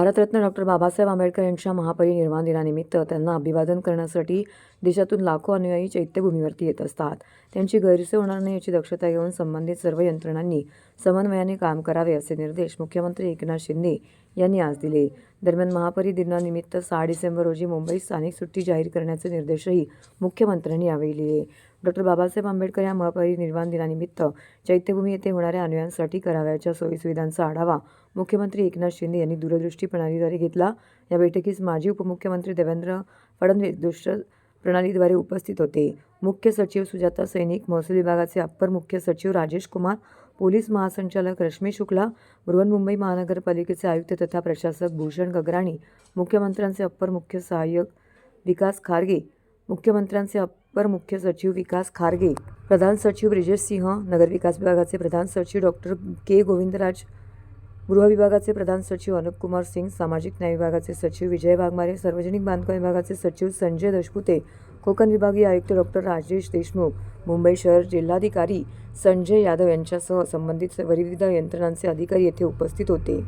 Bharat Ratna doctor Babasaheb Ambedkar यांच्या महापरिनिर्वाण दिनानिमित्त त्यांना अभिवादन करण्यासाठी देशातून लाखो अनुयायी चैत्यभूमीवरती येत असतात. त्यांची गैरसोय होणार नाही याची दक्षता घेऊन संबंधित सर्व यंत्रणांनी समन्वयाने काम करावे असे निर्देश मुख्यमंत्री एकनाथ शिंदे यांनी आज दिले. दरम्यान महापरिदिनानिमित्त सहा डिसेंबर रोजी मुंबईत स्थानिक सुट्टी जाहीर करण्याचे निर्देशही मुख्यमंत्र्यांनी यावेळी दिले. डॉक्टर बाबासाहेब आंबेडकर या महापरिनिर्वाण दिनानिमित्त चैत्यभूमी येथे होणाऱ्या अनुयायांसाठी करावयाच्या सोयीसुविधांचा आढावा मुख्यमंत्री एकनाथ शिंदे यांनी दूरदृष्टी प्रणालीद्वारे घेतला. या बैठकीस माजी उपमुख्यमंत्री देवेंद्र फडणवीस दृश्य प्रणालीद्वारे उपस्थित होते. मुख्य सचिव सुजाता सैनिक महसूल विभागाचे अप्पर मुख्य सचिव राजेश कुमार पोलीस महासंचालक रश्मी शुक्ला बृहन्मुंबई महानगरपालिकेचे आयुक्त तथा प्रशासक भूषण गगराणी मुख्यमंत्र्यांचे अप्पर मुख्य सहाय्यक विकास खारगे मुख्यमंत्र्यांचे अपर मुख्य सचिव विकास खारगे प्रधान सचिव ब्रिजेश सिंह नगरविकास विभागाचे प्रधान सचिव डॉक्टर के गोविंदराज गृह विभागाचे प्रधान सचिव अनुप कुमार सिंग सामाजिक न्याय विभागाचे सचिव विजय वाघमारे सार्वजनिक बांधकाम विभागाचे सचिव संजय दशपुते कोकण विभागीय आयुक्त डॉक्टर राजेश देशमुख मुंबई शहर जिल्हाधिकारी संजय यादव यांच्यासह संबंधित विविध यंत्रणांचे अधिकारी येथे उपस्थित होते.